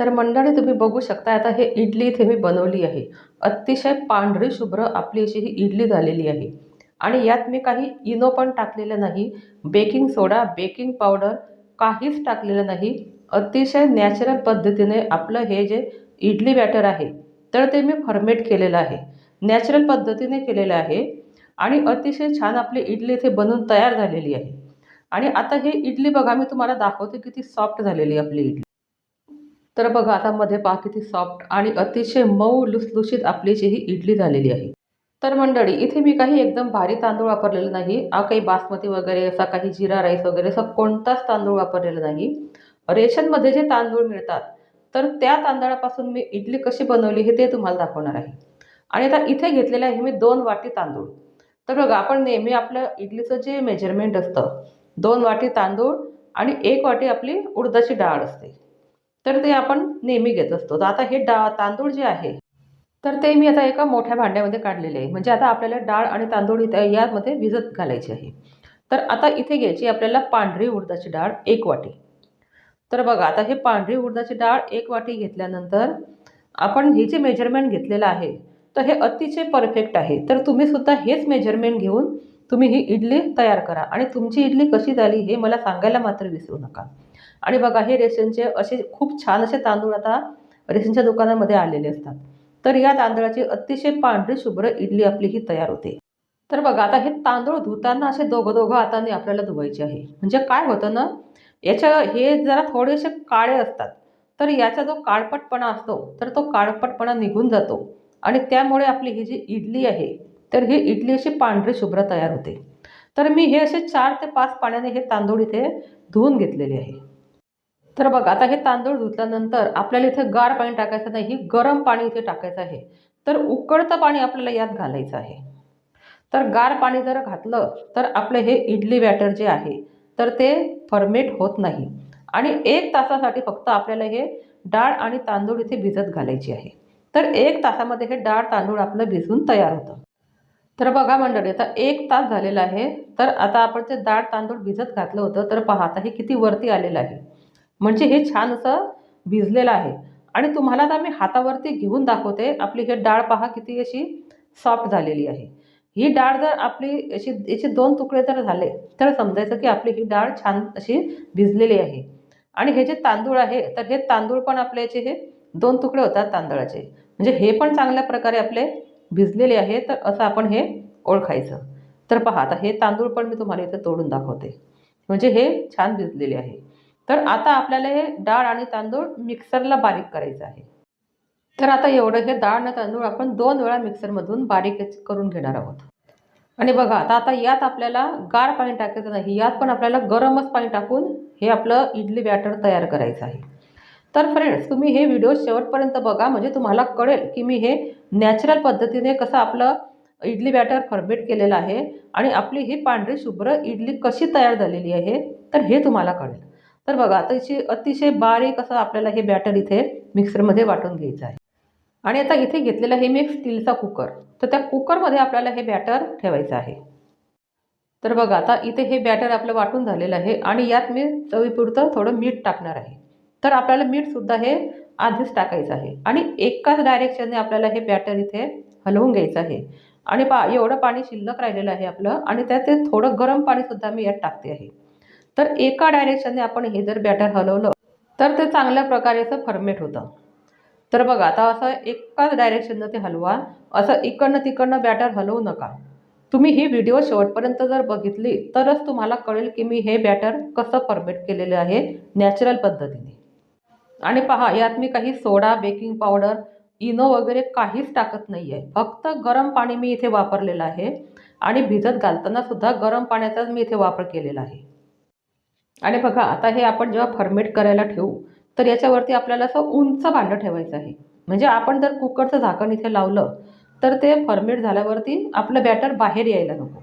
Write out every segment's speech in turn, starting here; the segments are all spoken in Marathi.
तर मंडळी तुम्ही बघू शकता आता हे इडली इथे मी बनवली आहे. अतिशय पांढरी शुभ्र आपली अशी ही इडली झालेली आहे. आणि यात मी काही इनो पण टाकलेलं नाही. बेकिंग सोडा बेकिंग पावडर काहीच टाकलेलं नाही. अतिशय नॅचरल पद्धतीने आपलं हे जे इडली बॅटर आहे तर ते मी फर्मेट केलेलं आहे. नॅचरल पद्धतीने केलेलं आहे. आणि अतिशय छान आपली इडली इथे बनून तयार झालेली आहे. आणि आता हे इडली बघा मी तुम्हाला दाखवते किती सॉफ्ट झालेली आहे आपली इडली. तर बघा आता मध्ये पहा किती सॉफ्ट आणि अतिशय मऊ लुसलुशीत आपली जी ही इडली झालेली आहे. तर मंडळी इथे मी काही एकदम भारी तांदूळ वापरलेला नाही. आ काही बासमती वगैरे असा काही जिरा राईस वगैरे असा कोणताच तांदूळ वापरलेला नाही. रेशनमध्ये जे तांदूळ मिळतात तर त्या तांदळापासून मी इडली कशी बनवली हे ते तुम्हाला दाखवणार आहे. आणि आता इथे घेतलेलं आहे मी दोन वाटी तांदूळ. तर बघा आपण नेहमी आपलं इडलीचं जे मेजरमेंट असतं दोन वाटी तांदूळ आणि एक वाटी आपली उडदाची डाळ असते. तर ते आपण नेहमी घेत असतो. तर आता हे डा तांदूळ जे आहे तर ते मी आता एका मोठ्या भांड्यामध्ये काढलेले आहे. म्हणजे आता आपल्याला डाळ आणि तांदूळ इथे यामध्ये भिजत घालायची आहे. तर आता इथे घ्यायची आपल्याला पांढरी उडदाची डाळ एक वाटी. तर बघा आता हे पांढरी उडदाची डाळ एक वाटी घेतल्यानंतर आपण हे जे मेजरमेंट घेतलेलं आहे तर हे अतिशय परफेक्ट आहे. तर तुम्हीसुद्धा हेच मेजरमेंट घेऊन तुम्ही ही इडली तयार करा. आणि तुमची इडली कशी झाली हे मला सांगायला मात्र विसरू नका. आणि बघा हे रेशनचे असे खूप छान असे तांदूळ आता रेशनच्या दुकानामध्ये आलेले असतात. तर या तांदळाची अतिशय पांढरी शुभ्र इडली आपली ही तयार होते. तर बघा आता हे तांदूळ धुताना असे दोघं दोघं हाताने आपल्याला धुवायचे आहे. म्हणजे काय होतं ना याच्या हे जरा थोडेसे काळे असतात. तर याचा जो काळपटपणा असतो तर तो काळपटपणा निघून जातो. आणि त्यामुळे आपली ही जी इडली आहे तर ही इडली अशी पांढरी शुभ्र तयार होते. तर मी हे असे चार ते पाच पाण्याने हे तांदूळ इथे धुवून घेतलेले आहे. तर बघा आता हे तांदूळ धुतल्यानंतर आपल्याला इथे गार पाणी टाकायचं नाही गरम पाणी इथे टाकायचं आहे. तर उकळतं पाणी आपल्याला यात घालायचं आहे. तर गार पाणी जर घातलं तर आपलं हे इडली बॅटर जे आहे तर ते फर्मेट होत नाही. आणि एक तासासाठी फक्त आपल्याला हे डाळ आणि तांदूळ इथे भिजत घालायची आहे. तर एक तासामध्ये हे डाळ तांदूळ आपलं भिजून तयार होतं. तर बघा मंडळी आता एक तास झालेला आहे. तर आता आपण ते डाळ तांदूळ भिजत घातलं होतं तर पहा आता हे किती वरती आलेलं आहे. म्हणजे हे छान असं भिजलेलं आहे. आणि तुम्हाला आता मी हातावरती घेऊन दाखवते. आपली हे डाळ पहा किती अशी सॉफ्ट झालेली आहे. ही डाळ जर आपली अशी याचे दोन तुकडे जर झाले तर समजायचं की आपली ही डाळ छान अशी भिजलेली आहे. आणि हे जे तांदूळ आहे तर हे तांदूळ पण आपले याचे हे दोन तुकडे होतात तांदळाचे. म्हणजे हे पण चांगल्या प्रकारे आपले भिजलेले आहे तर असं आपण हे ओळखायचं. तर पहा आता हे तांदूळ पण मी तुम्हाला इथं तोडून दाखवते. म्हणजे हे छान भिजलेले आहे. तर आता आपल्याला हे डाळ आणि तांदूळ मिक्सरला बारीक करायचं आहे. तर आता एवढं हे डाळ आणि तांदूळ आपण दोन वेळा मिक्सरमधून बारीक करून घेणार आहोत. आणि बघा आता आता यात आपल्याला गार पाणी टाकायचं नाही यात पण आपल्याला गरमच पाणी टाकून हे आपलं इडली बॅटर तयार करायचं आहे. तर फ्रेंड्स तुम्ही हे व्हिडिओ शेवटपर्यंत बघा म्हणजे तुम्हाला कळेल की मी हे नॅचरल पद्धतीने कसं आपलं इडली बॅटर फर्मेट केलेलं आहे आणि आपली ही पांढरी शुभ्र इडली कशी तयार झालेली आहे तर हे तुम्हाला कळेल. तर बघा अतिशय अतिशय बारीक असं आपल्याला हे बॅटर इथे मिक्सरमध्ये वाटून घ्यायचं आहे. आणि आता इथे घेतलेला हे मी एक स्टीलचा कुकर तर त्या कुकरमध्ये आपल्याला हे बॅटर ठेवायचं आहे. तर बघा आता इथे हे बॅटर आपलं वाटून झालेलं आहे आणि यात मी चवीपुरतं थोडं मीठ टाकणार आहे. तर आपल्याला मीठसुद्धा हे आधीच टाकायचं आहे. आणि एकाच डायरेक्शनने आपल्याला हे बॅटर इथे हलवून घ्यायचं आहे. आणि पा एवढं पाणी शिल्लक राहिलेलं आहे आपलं आणि त्यात ते थोडं गरम पाणीसुद्धा मी यात टाकते आहे. तर एका डायरेक्शनने आपण हे जर बॅटर हलवलं तर ते चांगल्या प्रकारे असं फर्मेट होतं. तर बघा आता असं एकाच डायरेक्शननं ते हलवा असं इकडनं तिकडनं बॅटर हलवू नका. तुम्ही ही व्हिडिओ शेवटपर्यंत जर बघितली तरच तुम्हाला कळेल की मी हे बॅटर कसं फर्मेट केलेलं आहे नॅचरल पद्धतीने. आणि पहा यात मी काही सोडा बेकिंग पावडर इनो वगैरे काहीच टाकत नाही आहे फक्त गरम पाणी मी इथे वापरलेलं आहे आणि भिजत घालताना सुद्धा गरम पाण्याचाच मी इथे वापर केलेला आहे. आणि बघा आता हे आपण जेव्हा फर्मेट करायला ठेवू तर याच्यावरती आपल्याला असं उंच भांडं ठेवायचं आहे. म्हणजे आपण जर कुकरचं झाकण इथे लावलं तर ते फर्मेट झाल्यावरती आपलं बॅटर बाहेर यायला नको.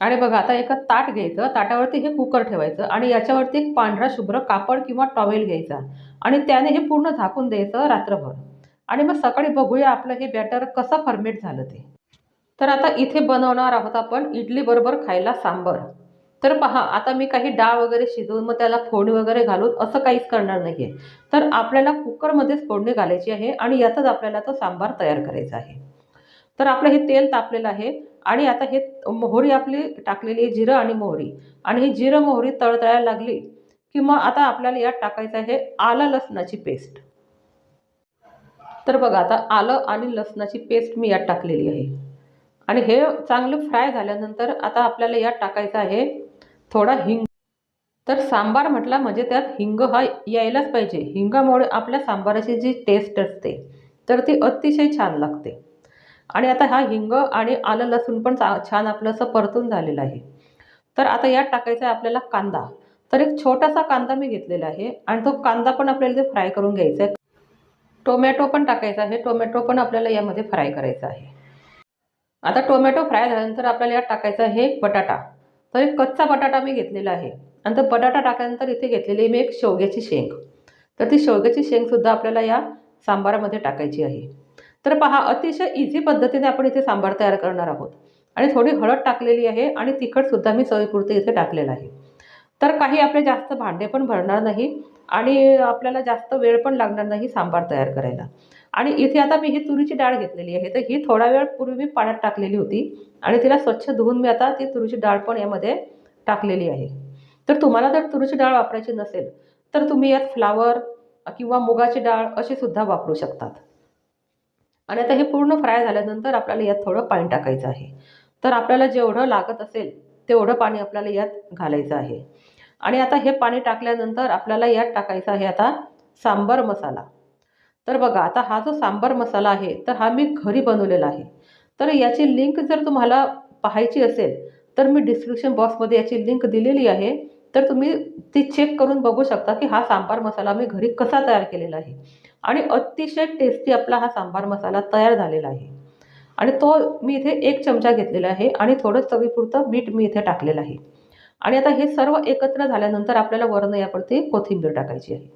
आणि बघा आता एका ताट घ्यायचं ताटावरती हे कुकर ठेवायचं आणि याच्यावरती एक पांढरा शुभ्र कापड किंवा टॉवेल घ्यायचा आणि त्याने हे पूर्ण झाकून द्यायचं रात्रभर. आणि मग सकाळी बघूया आपलं हे बॅटर कसं फर्मेट झालं ते. तर आता इथे बनवणार आहोत आपण इडलीबरोबर खायला सांबर. तर पहा आता मी काही डाळ वगैरे शिजवून मग त्याला फोडणी वगैरे घालून असं काहीच करणार नाही आहे तर आपल्याला कुकरमध्येच फोडणी घालायची आहे आणि यातच आपल्याला तो सांबार तयार करायचा आहे. तर आपलं हे तेल तापलेलं आहे आणि आता हे मोहरी आपली टाकलेली आहे जिरं आणि मोहरी. आणि ही जिरं मोहरी तळतळायला लागली की मग आता आपल्याला यात टाकायचं आहे आलं लसणाची पेस्ट. तर बघा आता आलं आणि लसणाची पेस्ट मी यात टाकलेली आहे. आणि हे चांगलं फ्राय झाल्यानंतर आता आपल्याला यात टाकायचं आहे थोडा हिंग. तर सांबार म्हटला म्हणजे त्यात हिंग हा यायलाच पाहिजे. हिंगामुळे आपल्या सांबाराची जी टेस्ट असते तर ती अतिशय छान लागते. आणि आता हा हिंग आणि आलं लसूण पण चा छान आपलं असं परतून झालेलं आहे. तर आता यात टाकायचा आहे आपल्याला कांदा. तर एक छोटासा कांदा मी घेतलेला आहे आणि तो कांदा पण आपल्याला ते फ्राय करून घ्यायचा आहे. टोमॅटो पण टाकायचा आहे. टोमॅटो पण आपल्याला यामध्ये फ्राय करायचा आहे. आता टोमॅटो फ्राय झाल्यानंतर आपल्याला यात टाकायचा आहे बटाटा. तर एक कच्चा बटाटा मी घेतलेला आहे. आणि तर बटाटा टाकल्यानंतर इथे घेतलेली मी एक शेवग्याची शेंग. तर ती शेवग्याची शेंगसुद्धा आपल्याला या सांबारामध्ये टाकायची आहे. तर पहा अतिशय इझी पद्धतीने आपण इथे सांबार तयार करणार आहोत. आणि थोडी हळद टाकलेली आहे आणि तिखटसुद्धा मी चवीपुरते इथे टाकलेलं आहे. तर काही आपले जास्त भांडे पण भरणार नाही आणि आपल्याला जास्त वेळ पण लागणार नाही सांबार तयार करायला. आणि इथे आता मी ही तुरीची डाळ घेतलेली आहे. तर ही थोडा वेळ पूर्वी मी पाण्यात टाकलेली होती आणि तिला स्वच्छ धुवून मी आता ती तुरीची डाळ पण यामध्ये टाकलेली आहे. तर तुम्हाला जर तुरीची डाळ वापरायची नसेल तर तुम्ही यात फ्लावर किंवा मुगाची डाळ अशी सुद्धा वापरू शकतात. आणि आता हे पूर्ण फ्राय झाल्यानंतर आपल्याला यात थोडं पाणी टाकायचं आहे. तर आपल्याला जेवढं लागत असेल तेवढं पाणी आपल्याला यात घालायचं आहे. आणि आता हे पाणी टाकल्यानंतर आपल्याला यात टाकायचं आहे आता सांबार मसाला. तर बघा आता हा जो सांबार मसाला आहे तर हा मी घरी बनवलेला आहे. तर याची लिंक जर तुम्हाला पाहायची असेल तर मी डिस्क्रिप्शन बॉक्समध्ये याची लिंक दिलेली आहे. तर तुम्ही ती चेक करून बघू शकता की हा सांबार मसाला मी घरी कसा तयार केलेला आहे. आणि अतिशय टेस्टी आपला हा सांबार मसाला तयार झालेला आहे. आणि तो मी इथे एक चमचा घेतलेला आहे आणि थोडं चवीपुरतं मीठ मी इथे टाकलेलं आहे. आणि आता हे सर्व एकत्र झाल्यानंतर आपल्याला वरण यावरती कोथिंबीर टाकायची आहे.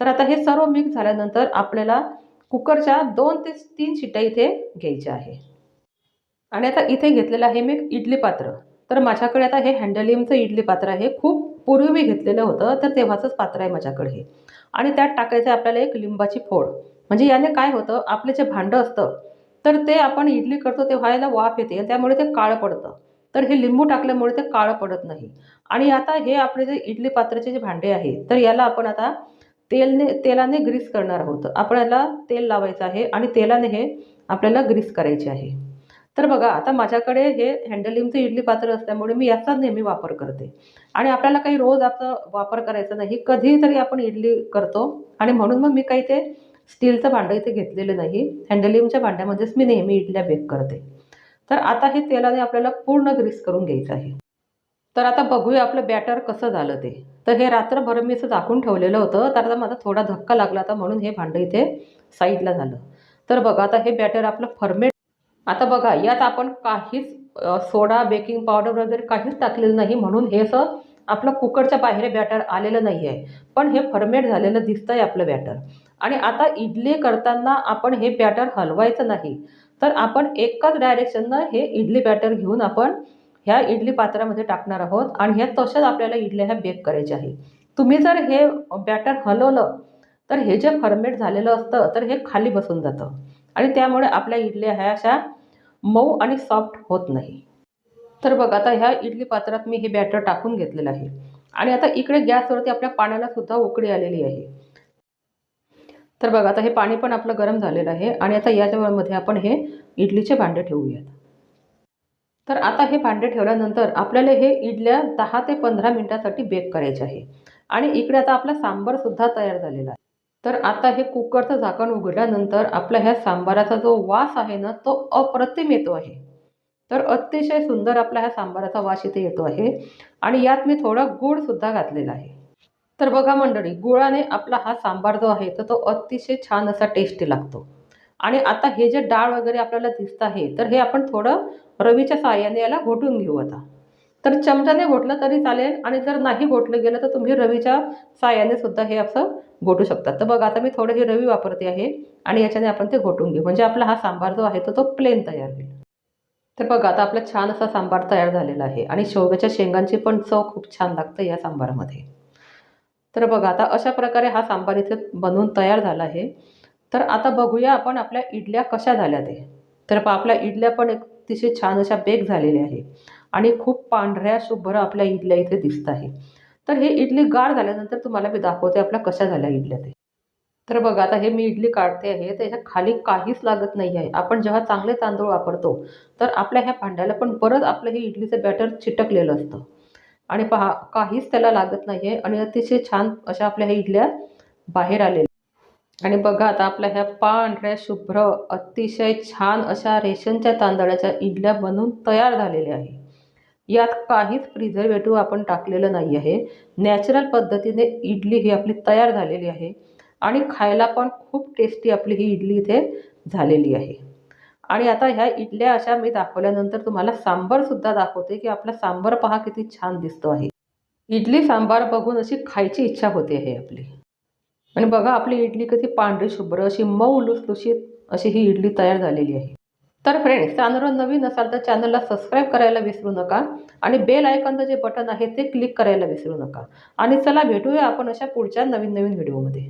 तर आता हे सर्व मिक्स झाल्यानंतर आपल्याला कुकरच्या दोन ते तीन शिट्या इथे घ्यायच्या आहे. आणि आता इथे घेतलेलं आहे मी इडली पात्र. तर माझ्याकडे आता हे हँडलिमचं इडली पात्र आहे. खूप पूर्वी मी घेतलेलं होतं तर तेव्हाचंच पात्र आहे माझ्याकडे हे. आणि त्यात टाकायचं आपल्याला एक लिंबाची फोड. म्हणजे याने काय होतं आपलं जे भांडं असतं तर ते आपण इडली करतो तेव्हा याला वाफ येते त्यामुळे ते काळं पडतं. तर हे लिंबू टाकल्यामुळे ते काळं पडत नाही. आणि आता हे आपले जे इडली पात्राचे जे भांडे आहे तर याला आपण आता तेलने तेलाने ग्रीस करणार आहोत. आपल्याला तेल लावायचं आहे आणि तेलाने हे आपल्याला ग्रीस करायचे आहे. तर बघा आता माझ्याकडे हे हँडलिंगचं इडली पात्र असल्यामुळे मी याचा नेहमी वापर करते. आणि आपल्याला काही रोज आता वापर करायचा नाही कधीतरी आपण इडली करतो. आणि म्हणून मग मी काही ते स्टीलचं भांडं इथे घेतलेलं नाही. हँडलिंगच्या भांड्यामध्येच मी नेहमी इडल्या बेक करते. तर आता हे तेलाने आपल्याला पूर्ण ग्रीस करून घ्यायचं आहे. तर आता बघूया आपलं बॅटर कसं झालं ते. तर हे रात्रभर मी असं झाकून ठेवलेलं होतं तर आता माझा थोडा धक्का लागला होता म्हणून हे भांडं इथे साईडला झालं. तर बघा आता हे बॅटर आपलं फर्मेट आता बघा यात आपण काहीच सोडा बेकिंग पावडर वगैरे काहीच टाकलेलं नाही म्हणून हे असं आपलं कुकरच्या बाहेर बॅटर आलेलं नाही आहे पण हे फर्मेट झालेलं दिसतं आहे आपलं बॅटर आणि आता इडली करताना आपण हे बॅटर हलवायचं नाही. तर आपण एकाच डायरेक्शननं हे इडली बॅटर घेऊन आपण ह्या इडली पात्रामध्ये टाकणार आहोत आणि ह्या तशाच आपल्याला इडल्या ह्या बेक करायच्या आहे तुम्ही जर हे बॅटर हलवलं तर हे जे फर्मेट झालेलं असतं तर हे खाली बसून जातं. आणि त्यामुळे आपल्या इडल्या ह्या अशा मऊ आणि सॉफ्ट होत नाही. तर बघा आता ह्या इडली पात्रात मी हे बॅटर टाकून घेतलेलं आहे. आणि आता इकडे गॅसवरती आपल्या पाण्याला सुद्धा उकळी आलेली आहे. तर बघा आता हे पाणी पण आपलं गरम झालेलं आहे. आणि आता याच्यामध्ये आपण हे इडलीचे भांडे ठेवूयात. तर आता हे भांडे ठेवल्यानंतर आपल्याला हे इडल्या दहा ते पंधरा मिनटासाठी बेक करायचे आहे. आणि इकडे आता आपला सांबारसुद्धा तयार झालेला आहे. तर आता हे कुकरचं झाकण उघडल्यानंतर आपल्या ह्या सांबाराचा जो वास आहे ना तो अप्रतिम येतो आहे. तर अतिशय सुंदर आपला ह्या सांबाराचा वास इथे येतो आहे. आणि यात मी थोडा गुळसुद्धा घातलेला आहे. तर बघा मंडळी गुळाने आपला हा सांबार जो आहे तर तो अतिशय छान असा टेस्टी लागतो. आणि आता हे जे डाळ वगैरे आपल्याला दिसत आहे तर हे आपण थोडं रवीच्या साहाय्याने याला घोटून घेऊ आता. तर चमच्याने घोटलं तरी चालेल आणि जर नाही घोटलं गेलं तर तुम्ही रवीच्या साहाय्याने सुद्धा हे असं घोटू शकतात तर बघा आता मी थोडं हे रवी वापरते आहे आणि याच्याने आपण ते घोटून घेऊ. म्हणजे आपला हा सांबार जो आहे तो तो प्लेन तयार होईल. तर बघा आता आपला छान असा सांबार तयार झालेला आहे आणि शेवग्याच्या शेंगांची पण चव खूप छान लागते या सांबारामध्ये. तर बघा आता अशा प्रकारे हा सांबार इथे बनवून तयार झाला आहे. तर आता बघूया आपण आपल्या इडल्या कशा झाल्या ते. तर आपल्या इडल्या पण एक अतिशय छान अशा बेक झालेल्या आहे आणि खूप पांढऱ्या शुभ्र आपल्या इडल्या इथे दिसत आहे तर हे इडली गार झाल्यानंतर तुम्हाला मी दाखवते आपल्या कशा झाल्या इडल्या ते. तर बघा आता हे मी इडली काढते आहे. त्याच्याखाली काहीच लागत नाही आहे. आपण जेव्हा चांगले तांदूळ वापरतो तर आपल्या ह्या भांड्याला पण परत आपलं हे इडलीचं बॅटर चिटकलेलं असतं. आणि पहा काहीच त्याला लागत नाही आहे. आणि अतिशय छान अशा आपल्या ह्या इडल्या बाहेर आलेल्या आणि बघा आता आपल्या ह्या पांढऱ्या शुभ्र अतिशय छान अशा रेशनच्या तांदळाच्या इडल्या बनवून तयार झालेल्या आहे. यात काहीच प्रिझर्वेटिव्ह आपण टाकलेलं नाही आहे. नॅचरल पद्धतीने इडली ही आपली तयार झालेली आहे. आणि खायला पण खूप टेस्टी आपली ही इडली इथे झालेली आहे. आणि आता ह्या इडल्या अशा मी दाखवल्यानंतर तुम्हाला सांबारसुद्धा दाखवते की आपला सांबार पहा किती छान दिसतो आहे. इडली सांबार बघून अशी खायची इच्छा होते आहे आपली. आणि बघा आपली इडली कधी पांढरी शुभ्र अशी मऊ लुसलुशीत अशी ही इडली तयार झालेली आहे. तर फ्रेंड्स चॅनलवर नवीन असाल तर चॅनलला सबस्क्राईब करायला विसरू नका आणि बेल आयकॉनचं जे बटन आहे ते क्लिक करायला विसरू नका. आणि चला भेटूया आपण अशा पुढच्या नवीन नवीन व्हिडिओमध्ये